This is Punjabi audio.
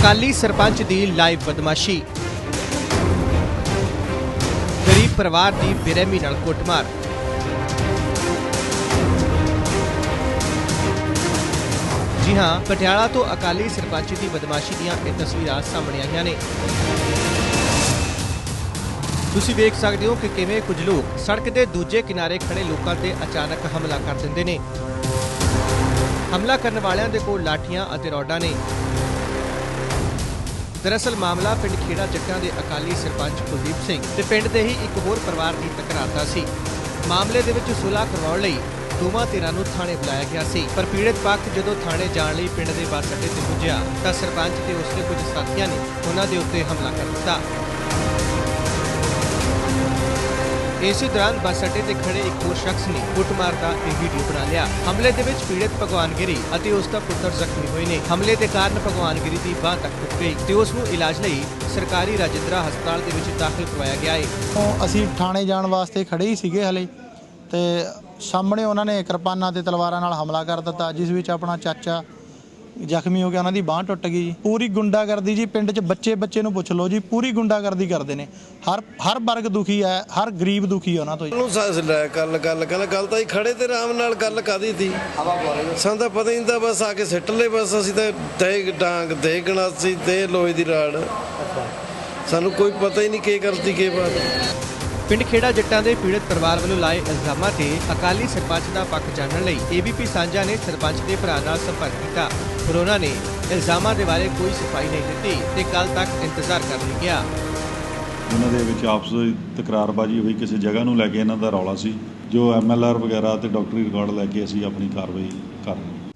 ਅਕਾਲੀ ਸਰਪੰਚ ਦੀ ਲਾਈਵ ਬਦਮਾਸ਼ੀ। ਗਰੀਬ ਪਰਿਵਾਰ ਦੀ ਬੇਰਹਿਮੀ ਨਾਲ ਕੁੱਟਮਾਰ। ਜੀ ਹਾਂ, ਪਟਿਆਲਾ ਤੋਂ ਅਕਾਲੀ ਸਰਪੰਚ ਦੀ ਬਦਮਾਸ਼ੀ ਦੀਆਂ ਇਹ ਤਸਵੀਰਾਂ ਸਾਹਮਣੇ ਆਈਆਂ ਨੇ। ਤੁਸੀਂ ਵੇਖ ਸਕਦੇ ਹੋ ਕਿ ਕਿਵੇਂ ਕੁਝ ਲੋਕ ਸੜਕ ਦੇ ਦੂਜੇ ਕਿਨਾਰੇ ਖੜੇ ਲੋਕਾਂ ਤੇ ਅਚਾਨਕ ਹਮਲਾ ਕਰ ਦਿੰਦੇ ਨੇ। ਹਮਲਾ ਕਰਨ ਵਾਲਿਆਂ ਦੇ ਕੋਲ ਲਾਠੀਆਂ ਅਤੇ ਰੋਡਾਂ ਨੇ। ਦਰਅਸਲ ਮਾਮਲਾ ਪਿੰਡ ਖੇੜਾ ਜੱਟਾਂ ਦੇ ਅਕਾਲੀ ਸਰਪੰਚ ਕੁਲਦੀਪ ਸਿੰਘ ਤੇ ਪਿੰਡ ਦੇ ਹੀ ਇੱਕ ਹੋਰ ਪਰਿਵਾਰ ਦੀ ਟਕਰਾਅ ਦਾ ਸੀ। ਮਾਮਲੇ ਦੇ ਵਿੱਚ ਸੁਲ੍ਹਾ ਕਰਵਾਉਣ ਲਈ ਦੋਵਾਂ ਧਿਰਾਂ ਨੂੰ ਥਾਣੇ ਬੁਲਾਇਆ ਗਿਆ ਸੀ, ਪਰ ਪੀੜਤ ਪੱਖ ਜਦੋਂ ਥਾਣੇ ਜਾਣ ਲਈ ਪਿੰਡ ਦੇ ਬੱਸ ਅੱਡੇ ਤੇ ਪੁੱਜਿਆ ਤਾਂ ਸਰਪੰਚ ਤੇ ਉਸਦੇ ਕੁਝ ਸਾਥੀਆਂ ਨੇ ਉਹਨਾਂ ਦੇ ਉੱਤੇ ਹਮਲਾ ਕਰ ਦਿੱਤਾ। ਇਸੇ ਦੌਰਾਨ ਬੱਸ ਅੱਡੇ ਤੇ ਖੜੇ ਇੱਕ ਹੋਰ ਸ਼ਖਸ ਨੇ ਕੁੱਟਮਾਰ ਦਾ ਇਹ ਵੀਡੀਓ ਬਣਾ ਲਿਆ। ਹਮਲੇ ਦੇ ਵਿੱਚ ਪੀੜਤ ਭਗਵਾਨ ਗਿਰੀ ਅਤੇ ਉਸ ਦਾ ਪੁੱਤਰ ਜ਼ਖਮੀ ਹੋਏ ਨੇ। ਹਮਲੇ ਦੇ ਕਾਰਨ ਭਗਵਾਨ ਗਿਰੀ ਦੀ ਬਾਹ ਤੱਕ ਟੁੱਟ ਗਈ ਤੇ ਉਸ ਨੂੰ ਇਲਾਜ ਲਈ ਸਰਕਾਰੀ ਰਾਜਿੰਦਰਾ ਹਸਪਤਾਲ ਦੇ ਵਿੱਚ ਦਾਖਲ ਕਰਵਾਇਆ ਗਿਆ ਹੈ ਅਸੀਂ ਥਾਣੇ ਜਾਣ ਵਾਸਤੇ ਖੜੇ ਹੀ ਸੀਗੇ ਹਲੇ ਤੇ ਸਾਹਮਣੇ ਉਹਨਾਂ ਨੇ ਕਿਰਪਾਨਾਂ ਤੇ ਤਲਵਾਰਾਂ ਨਾਲ ਹਮਲਾ ਕਰ ਦਿੱਤਾ, ਜਿਸ ਵਿੱਚ ਆਪਣਾ ਚਾਚਾ ਜ਼ਖਮੀ ਹੋ ਗਿਆ ਉਹਨਾਂ ਦੀ ਬਾਹ ਟੁੱਟ ਗਈ ਜੀ। ਪੂਰੀ ਗੁੰਡਾਗਰਦੀ ਜੀ ਪਿੰਡ 'ਚ ਬੱਚੇ ਬੱਚੇ ਨੂੰ ਪੁੱਛ ਲਓ ਜੀ, ਪੂਰੀ ਗੁੰਡਾਗਰਦੀ ਕਰਦੇ ਨੇ। ਹਰ ਹਰ ਵਰਗ ਦੁਖੀ ਹੈ, ਹਰ ਗਰੀਬ ਦੁਖੀ ਹੈ ਉਹਨਾਂ ਤੋਂ ਜੀ। ਨੂੰ ਸੱਸ ਲੈ, ਗੱਲ ਗੱਲ ਗੱਲ ਗੱਲ ਤਾਂ ਹੀ ਖੜੇ ਤੇ ਆਰਾਮ ਨਾਲ ਗੱਲ ਕਾਦੀ ਸੀ? ਸਾਨੂੰ ਤਾਂ ਪਤਾ ਹੀ ਨਹੀਂ ਤਾਂ ਬਸ ਆ ਕੇ ਸਿੱਟ ਲਏ, ਬਸ ਅਸੀਂ ਤਾਂ ਦੇ ਡਾਂਗ ਦੇ ਗਣਾਸੀ ਦੇ ਲੋਹੇ ਦੀ ਰਾੜ। ਸਾਨੂੰ ਕੋਈ ਪਤਾ ਹੀ ਨਹੀਂ ਕੀ ਕਰਤੀ ਕੀ ਬਾਤ। ਪਿੰਡ ਖੇੜਾ ਜੱਟਾਂ ਦੇ ਪੀੜਤ ਪਰਿਵਾਰ ਵੱਲੋਂ ਲਾਏ ਇਲਜ਼ਾਮਾਂ ਤੇ ਅਕਾਲੀ ਸਰਪੰਚ ਦਾ ਪੱਖ ਜਾਣਨ ਲਈ ਏਬੀਪੀ ਸਾਂਝਾ ਨੇ ਸਰਪੰਚ ਦੇ ਭਰਾ ਨਾਲ ਸੰਪਰਕ ਕੀਤਾ। ਪਰ ਉਹਨਾਂ ਨੇ ਇਲਜ਼ਾਮਾਂ ਦੇ ਬਾਰੇ ਕੋਈ ਸਫ਼ਾਈ ਨਹੀਂ ਦਿੱਤੀ ਤੇ ਕੱਲ ਤੱਕ ਇੰਤਜ਼ਾਰ ਕਰਨ ਗਿਆ। ਉਹਨਾਂ ਦੇ ਵਿੱਚ ਆਪਸ ਤਕਰਾਰਬਾਜ਼ੀ ਹੋਈ, ਕਿਸੇ ਜਗ੍ਹਾ ਨੂੰ ਲੈ ਕੇ ਇਹਨਾਂ ਦਾ ਰੌਲਾ ਸੀ। ਜੋ ਐਮਐਲਆਰ ਵਗੈਰਾ ਤੇ ਡਾਕਟਰੀ ਰਿਕਾਰਡ ਲੈ ਕੇ ਅਸੀਂ ਆਪਣੀ ਕਾਰਵਾਈ ਕਰ ਰਹੇ